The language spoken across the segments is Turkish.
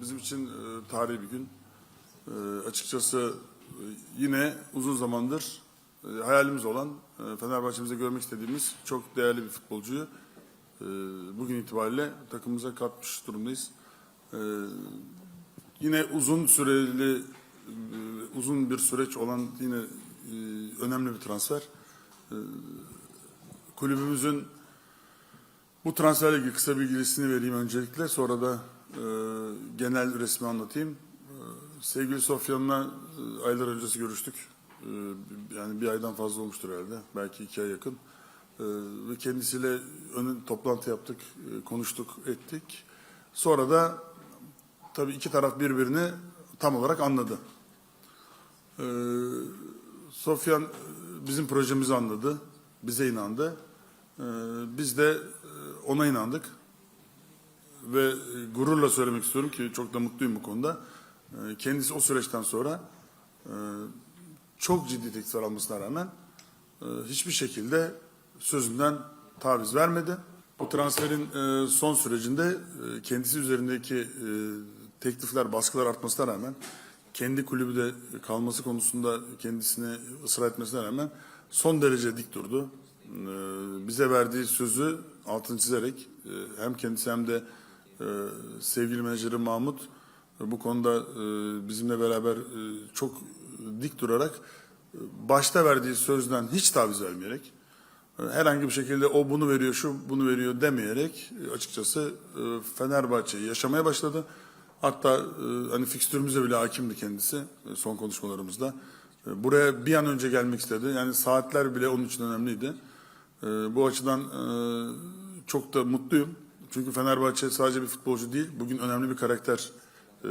bizim için e, tarihi bir gün. E, açıkçası e, yine uzun zamandır hayalimiz olan e, Fenerbahçe'mize görmek istediğimiz çok değerli bir futbolcuyu bugün itibariyle takımımıza katmış durumdayız. Yine uzun süreli uzun bir süreç olan yine önemli bir transfer. Kulübümüzün bu transferle ilgili kısa bilgisini vereyim öncelikle. Sonra da e, genel resmi anlatayım. E, sevgili Sofyan'la e, aylar öncesi görüştük. E, yani bir aydan fazla olmuştur herhalde. Belki iki ay yakın. Ve kendisiyle önün toplantı yaptık, e, konuştuk, ettik. Sonra da tabii iki taraf birbirini tam olarak anladı. Sofyan e, bizim projemizi anladı, bize inandı. Biz de ona inandık ve e, gururla söylemek istiyorum ki çok da mutluyum bu konuda. E, Kendisi o süreçten sonra e, çok ciddi teklifler almasına rağmen hiçbir şekilde sözünden taviz vermedi. Bu transferin son sürecinde kendisi üzerindeki teklifler, baskılar artmasına rağmen kendi kulübü de kalması konusunda kendisine ısrar etmesine rağmen son derece dik durdu. Bize verdiği sözü altını çizerek hem kendisi hem de e, sevgili menajeri Mahmut e, bu konuda e, bizimle beraber e, çok dik durarak başta verdiği sözden hiç taviz vermeyerek herhangi bir şekilde o bunu veriyor, şu bunu veriyor demeyerek açıkçası Fenerbahçe'yi yaşamaya başladı. Hatta hani fikstürümüze bile hakimdi kendisi son konuşmalarımızda. Buraya bir an önce gelmek istedi. Yani saatler bile onun için önemliydi. Bu açıdan çok da mutluyum. Çünkü Fenerbahçe sadece bir futbolcu değil, bugün önemli bir karakter e,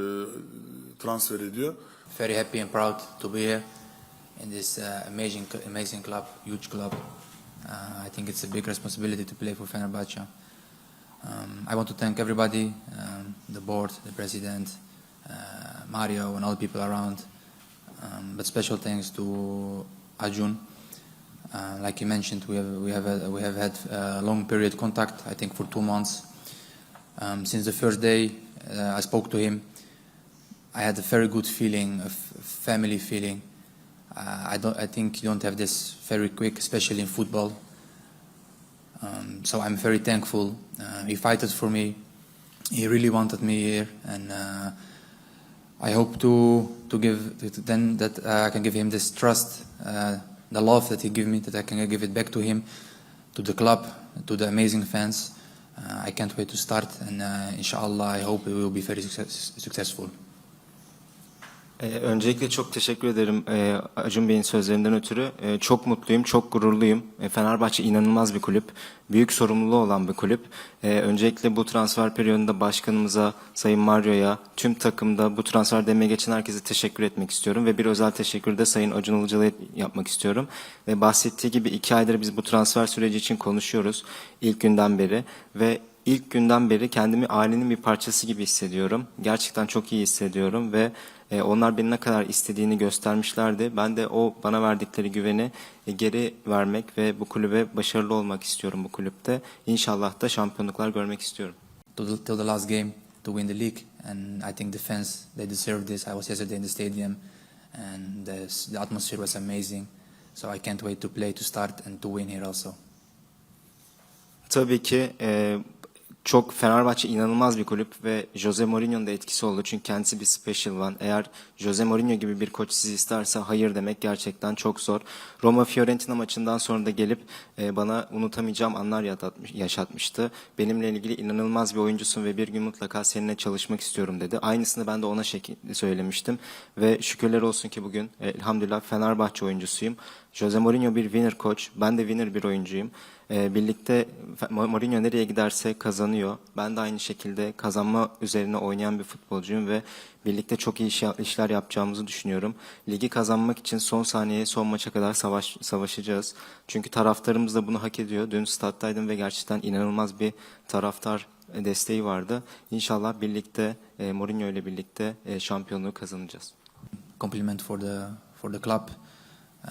transfer ediyor. very happy and proud to be here in this uh, amazing, amazing club, huge club. Uh, I think it's a big responsibility to play for Fenerbahce. Um, I want to thank everybody, um, the board, the president, uh, Mario, and all the people around. Um, but special thanks to Ajun. Uh, like you mentioned, we have we have a, we have had a long period contact. I think for two months. Um, since the first day uh, I spoke to him, I had a very good feeling, a family feeling. Uh, I don't. I think you don't have this very quick, especially in football. Um, so I'm very thankful. Uh, he fought for me. He really wanted me here, and uh, I hope to to give to, then that uh, I can give him this trust, uh, the love that he gave me, that I can give it back to him, to the club, to the amazing fans. Uh, I can't wait to start, and uh, inshallah, I hope it will be very success- successful. Ee, öncelikle çok teşekkür ederim e, Acun Bey'in sözlerinden ötürü. E, çok mutluyum, çok gururluyum. E, Fenerbahçe inanılmaz bir kulüp. Büyük sorumluluğu olan bir kulüp. E, öncelikle bu transfer periyodunda başkanımıza, Sayın Mario'ya, tüm takımda bu transfer demeye geçen herkese teşekkür etmek istiyorum. Ve bir özel teşekkür de Sayın Acun Ilıcalı'ya yapmak istiyorum. Ve bahsettiği gibi iki aydır biz bu transfer süreci için konuşuyoruz. ilk günden beri. Ve İlk günden beri kendimi ailenin bir parçası gibi hissediyorum. Gerçekten çok iyi hissediyorum ve e, onlar beni ne kadar istediğini göstermişlerdi. Ben de o bana verdikleri güveni e, geri vermek ve bu kulübe başarılı olmak istiyorum bu kulüpte. İnşallah da şampiyonluklar görmek istiyorum. to the, till the last game to win the league. And I think the fans they deserve this. I was yesterday in the stadium, and the, the atmosphere was amazing. So I can't wait to play, to start, and to win here also. Tabii ki e, çok Fenerbahçe inanılmaz bir kulüp ve Jose Mourinho'nun da etkisi oldu. Çünkü kendisi bir special one. Eğer Jose Mourinho gibi bir koç sizi isterse hayır demek gerçekten çok zor. Roma Fiorentina maçından sonra da gelip e, bana unutamayacağım anlar yaşatmıştı. Benimle ilgili inanılmaz bir oyuncusun ve bir gün mutlaka seninle çalışmak istiyorum dedi. Aynısını ben de ona söylemiştim. Ve şükürler olsun ki bugün e, elhamdülillah Fenerbahçe oyuncusuyum. Jose Mourinho bir winner koç. Ben de winner bir oyuncuyum. Ee, birlikte Mourinho nereye giderse kazanıyor. Ben de aynı şekilde kazanma üzerine oynayan bir futbolcuyum ve birlikte çok iyi iş- işler yapacağımızı düşünüyorum. Ligi kazanmak için son saniyeye, son maça kadar savaş, savaşacağız. Çünkü taraftarımız da bunu hak ediyor. Dün stat'taydım ve gerçekten inanılmaz bir taraftar e, desteği vardı. İnşallah birlikte e, Mourinho ile birlikte e, şampiyonluğu kazanacağız. Compliment for the for the club.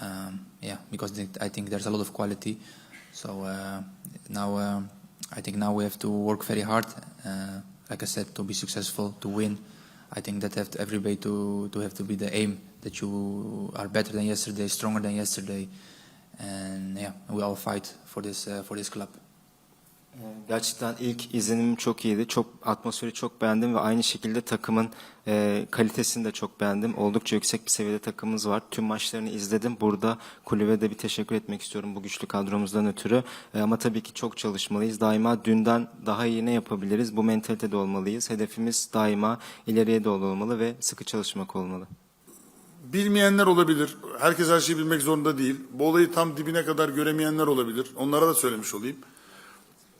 Um, yeah, because I think there's a lot of quality. So uh, now uh, I think now we have to work very hard. Uh, like I said, to be successful, to win. I think that have to, everybody to to have to be the aim that you are better than yesterday, stronger than yesterday, and yeah, we all fight for this uh, for this club. Gerçekten ilk izlenimim çok iyiydi. Çok atmosferi çok beğendim ve aynı şekilde takımın e, kalitesini de çok beğendim. Oldukça yüksek bir seviyede takımımız var. Tüm maçlarını izledim. Burada kulübe de bir teşekkür etmek istiyorum bu güçlü kadromuzdan ötürü. E, ama tabii ki çok çalışmalıyız. Daima dünden daha iyi ne yapabiliriz? Bu mentalitede olmalıyız. Hedefimiz daima ileriye doğru olmalı ve sıkı çalışmak olmalı. Bilmeyenler olabilir. Herkes her şeyi bilmek zorunda değil. Bu olayı tam dibine kadar göremeyenler olabilir. Onlara da söylemiş olayım.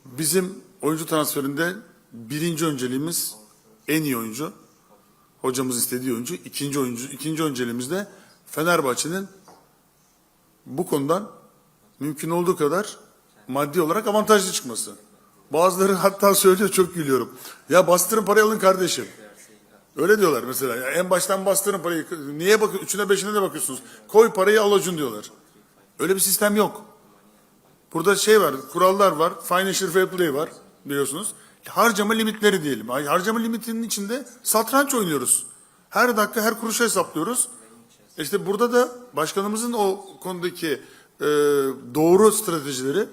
Bizim oyuncu transferinde birinci önceliğimiz en iyi oyuncu. Hocamız istediği oyuncu. İkinci oyuncu, ikinci önceliğimiz de Fenerbahçe'nin bu konudan mümkün olduğu kadar maddi olarak avantajlı çıkması. Bazıları hatta söylüyor çok gülüyorum. Ya bastırın parayı alın kardeşim. Öyle diyorlar mesela. Ya en baştan bastırın parayı. Niye bakın? Üçüne beşine de bakıyorsunuz. Koy parayı al Acun diyorlar. Öyle bir sistem yok. Burada şey var, kurallar var. Financial fair play var biliyorsunuz. Harcama limitleri diyelim. Harcama limitinin içinde satranç oynuyoruz. Her dakika her kuruşu hesaplıyoruz. İşte burada da başkanımızın o konudaki e, doğru stratejileri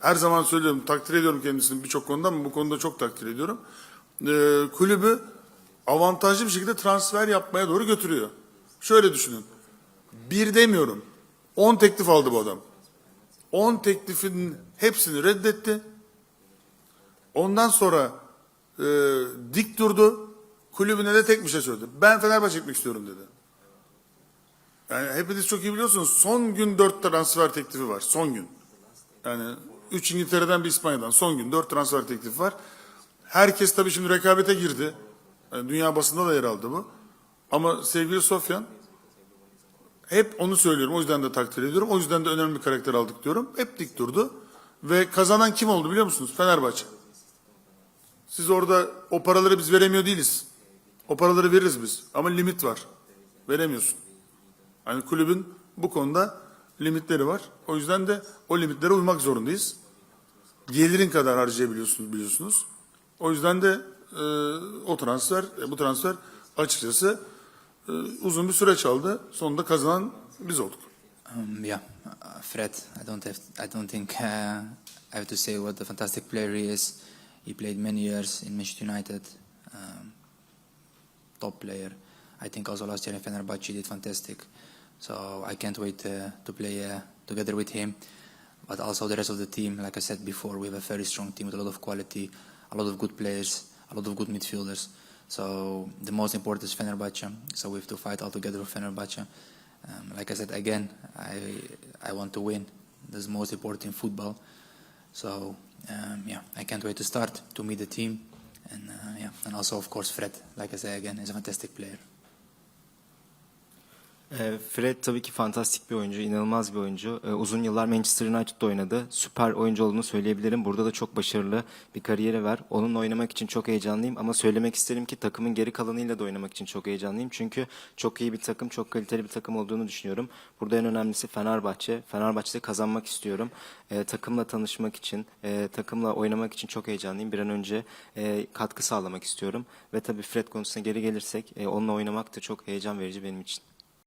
her zaman söylüyorum, takdir ediyorum kendisini birçok konuda ama bu konuda çok takdir ediyorum. E, kulübü avantajlı bir şekilde transfer yapmaya doğru götürüyor. Şöyle düşünün. Bir demiyorum. 10 teklif aldı bu adam. 10 teklifin hepsini reddetti. Ondan sonra e, dik durdu. Kulübüne de tek bir şey söyledi. Ben Fenerbahçe gitmek istiyorum dedi. Yani hepiniz çok iyi biliyorsunuz. Son gün dört transfer teklifi var. Son gün. Yani üç İngiltere'den bir İspanya'dan. Son gün dört transfer teklifi var. Herkes tabii şimdi rekabete girdi. Yani dünya basında da yer aldı bu. Ama sevgili Sofyan hep onu söylüyorum. O yüzden de takdir ediyorum. O yüzden de önemli bir karakter aldık diyorum. Hep dik durdu. Ve kazanan kim oldu biliyor musunuz? Fenerbahçe. Siz orada o paraları biz veremiyor değiliz. O paraları veririz biz. Ama limit var. Veremiyorsun. Yani kulübün bu konuda limitleri var. O yüzden de o limitlere uymak zorundayız. Gelirin kadar harcayabiliyorsunuz biliyorsunuz. O yüzden de e, o transfer, e, bu transfer açıkçası uzun bir süreç aldı. Sonunda kazanan biz olduk. Um, yeah, uh, Fred. I don't have. I don't think uh, I have to say what a fantastic player he is. He played many years in Manchester United. Um, top player. I think also last year in Fenerbahce did fantastic. So I can't wait uh, to play uh, together with him. But also the rest of the team. Like I said before, we have a very strong team with a lot of quality, a lot of good players, a lot of good midfielders. So the most important is Fenerbahce. So we have to fight all together with Fenerbahce. Um, like I said again, I I want to win. That's most important in football. So um, yeah, I can't wait to start to meet the team, and uh, yeah, and also of course Fred. Like I say again, is a fantastic player. E, Fred tabii ki fantastik bir oyuncu, inanılmaz bir oyuncu. E, Uzun yıllar Manchester United'da oynadı. Süper oyuncu olduğunu söyleyebilirim. Burada da çok başarılı bir kariyeri var. Onunla oynamak için çok heyecanlıyım ama söylemek isterim ki takımın geri kalanıyla da oynamak için çok heyecanlıyım. Çünkü çok iyi bir takım, çok kaliteli bir takım olduğunu düşünüyorum. Burada en önemlisi Fenerbahçe. Fenerbahçe'de kazanmak istiyorum. E, takımla tanışmak için, e, takımla oynamak için çok heyecanlıyım. Bir an önce e, katkı sağlamak istiyorum. Ve tabii Fred konusuna geri gelirsek, e, onunla oynamak da çok heyecan verici benim için.